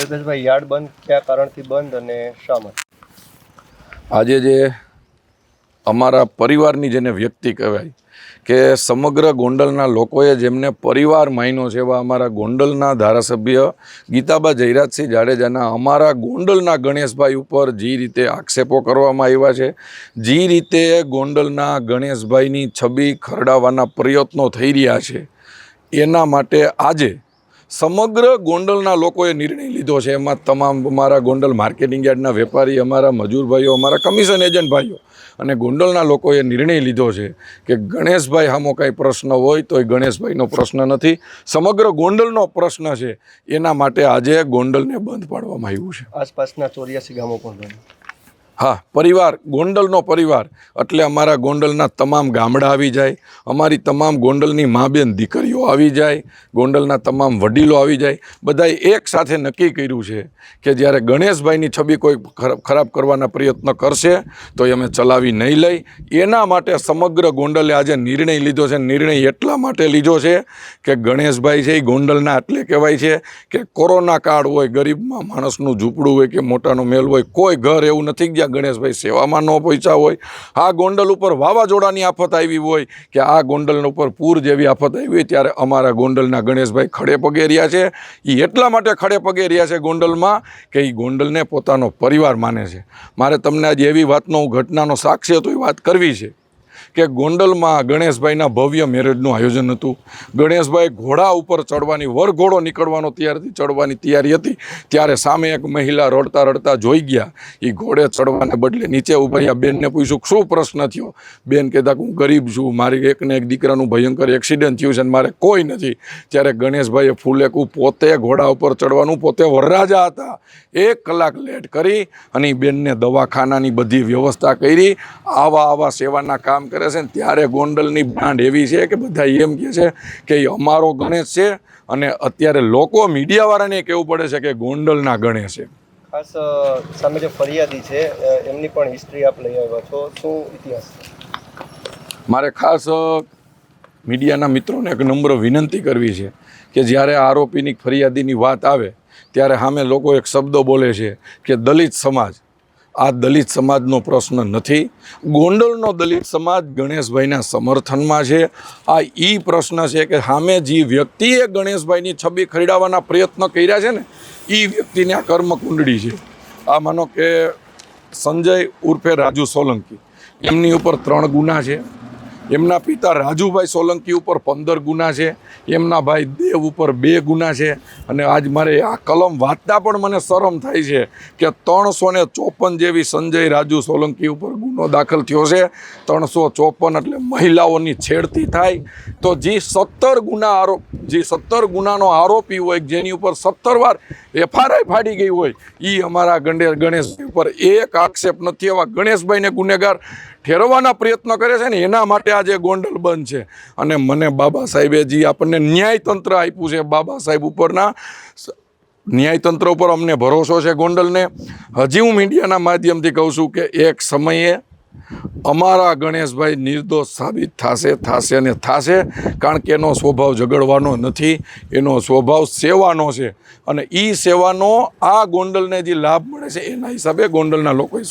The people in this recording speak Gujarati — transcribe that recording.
અલ્પેશભાઈ, યાર્ડ બંધ કયા કારણથી બંધ અને શા માટે? આજે જે અમારા પરિવારની જેને વ્યક્તિ કહેવાય કે સમગ્ર ગોંડલના લોકોએ જેમને પરિવાર માન્યો છે એવા અમારા ગોંડલના ધારાસભ્ય ગીતાબા જયરાજસિંહ જાડેજાના અમારા ગોંડલના ગણેશભાઈ ઉપર જે રીતે આક્ષેપો કરવામાં આવ્યા છે. જે રીતે ગોંડલના ગણેશભાઈની છબી ખરડાવવાના પ્રયત્નો થઈ રહ્યા છે. એના માટે આજે સમગ્ર ગોંડલના લોકોએ નિર્ણય લીધો છે. એમાં તમામ અમારા ગોંડલ માર્કેટિંગ યાર્ડના વેપારી, અમારા મજૂર ભાઈઓ, અમારા કમિશન એજન્ટ ભાઈઓ અને ગોંડલના લોકોએ નિર્ણય લીધો છે કે ગણેશભાઈ આમો કાંઈ પ્રશ્ન હોય તો એ ગણેશભાઈનો પ્રશ્ન નથી. સમગ્ર ગોંડલનો પ્રશ્ન છે. એના માટે આજે ગોંડલને બંધ પાડવામાં આવ્યું છે. આસપાસના ચોર્યાસી ગામો પણ હા, પરિવાર, ગોંડલનો પરિવાર. એટલે અમારા ગોંડલના તમામ ગામડા આવી જાય. અમારી તમામ ગોંડલની મા બેન દીકરીઓ આવી જાય. ગોંડલના તમામ વડીલો આવી જાય. બધાએ એક સાથે નક્કી કર્યું છે કે જ્યારે ગણેશભાઈની છબી કોઈ ખરા- ખરાબ કરવાના પ્રયત્ન કરશે, તો એ અમે ચલાવી નહીં લઈ. એના માટે સમગ્ર ગોંડલે આજે નિર્ણય લીધો છે. નિર્ણય એટલા માટે લીધો છે કે ગણેશભાઈ છે એ ગોંડલના એટલે કહેવાય છે કે કોરોના કાળ હોય, ગરીબમાં માણસનું ઝૂંપડું હોય કે મોટાનો મેલ હોય, કોઈ ઘર એવું નથી જ્યાં ગણેશભાઈ સેવામાં ન પહોંચ્યા હોય, આ ગોંડલ ઉપર વાવાઝોડાની આફત આવી હોય કે આ ગોંડલ ઉપર પૂર જેવી આફત આવી હોય ત્યારે અમારા ગોંડલના ગણેશભાઈ ખડે પગે રહ્યા છે. એ એટલા માટે ખડે પગે રહ્યા છે ગોંડલમાં કે એ ગોંડલને પોતાનો પરિવાર માને છે. મારે તમને આજે એવી વાતનો હું ઘટનાનો સાક્ષી હતો એ વાત કરવી છે. કે ગોંડલમાં ગણેશભાઈના ભવ્ય મેરેજનું આયોજન હતું. ગણેશભાઈ ઘોડા ઉપર ચડવાની, વરઘોડો નીકળવાનો તૈયારથી ચડવાની તૈયારી હતી. ત્યારે સામે એક મહિલા રડતા રડતા જોઈ ગયા. એ ઘોડે ચડવાને બદલે નીચે ઊભા રહ્યા બેનને પૂછ્યું, શું પ્રશ્ન થયો? બેન કહેતા, હું ગરીબ છું. મારી એકને એક દીકરાનું ભયંકર એક્સિડન્ટ થયું છે અને મારે કોઈ નથી. ત્યારે ગણેશભાઈએ ફૂલેકું પોતે ઘોડા ઉપર ચડવાનું, પોતે વરરાજા હતા. એક કલાક લેટ કરી અને બેનને દવાખાનાની બધી વ્યવસ્થા કરી, આવા આવા સેવાના કામ કરે છે ને ત્યારે ગોંડલની બ્રાન્ડ એવી છે કે બધા એમ કહે છે કે એ અમારો ગણેશ છે અને અત્યારે લોકો મીડિયાવાળાને કહેવું પડે છે કે ગોંડલના ગણેશ છે. ખાસ સામે જે ફરિયાદી છે એમની પણ હિસ્ટ્રી આપ લઈ આવ્યા છો. શું ઇતિહાસ? મારે ખાસ મીડિયાના મિત્રોને એક નમ્ર વિનંતી કરવી છે કે જ્યારે આરોપીની ફરિયાદીની વાત આવે ત્યારે સામે લોકો એક શબ્દ બોલે છે કે દલિત સમાજ આ દલિત સમાજનો પ્રશ્ન નથી. ગોંડલનો દલિત સમાજ ગણેશભાઈના સમર્થનમાં છે. આ એ પ્રશ્ન છે કે સામે જે વ્યક્તિએ ગણેશભાઈની છબી ખરીદાવવાના પ્રયત્ન કર્યા છે ને એ વ્યક્તિને આ કર્મકુંડળી છે. આ માનો કે સંજય ઉર્ફે રાજુ સોલંકી. એમની ઉપર ત્રણ ગુના છે. એમના પિતા રાજુભાઈ સોલંકી ઉપર પંદર ગુના છે, એમના ભાઈ દેવ ઉપર બે ગુના છે, અને આજ મારે આ કલમ વાંચતા પણ મને શરમ થાય છે કે ત્રણસો ને ચોપન જેવી સંજય રાજુ સોલંકી ઉપર ગુનો દાખલ થયો છે. ત્રણસો ચોપન એટલે મહિલાઓની છેડતી થાય. તો જે સત્તર ગુના આરોપ જે સત્તર ગુનાનો આરોપી હોય, જેની ઉપર સત્તર વાર એફઆરઆઈ ફાડી ગઈ હોય એ અમારા ગણેશ, ગણેશભાઈ ઉપર એક આક્ષેપ નથી એવા ગણેશભાઈને ગુનેગાર ઠેરવવાના પ્રયત્ન કરે છે ને, એના માટે આજે ગોંડલ બંધ છે, અને મને બાબા સાહેબે જે આપણને ન્યાયતંત્ર આપ્યું છે, બાબા સાહેબ ઉપરના ન્યાયતંત્ર ઉપર અમને ભરોસો છે ગોંડલને. હજી હું મીડિયાના માધ્યમથી કહું છું કે એક સમયે અમારા ગણેશભાઈ નિર્દોષ સાબિત થશે થશે અને થશે, કારણ કે એનો સ્વભાવ ઝઘડવાનો નથી, એનો સ્વભાવ સેવાનો છે. અને એ સેવાનો આ ગોંડલને જે લાભ મળે છે, એના હિસાબે ગોંડલના લોકોએ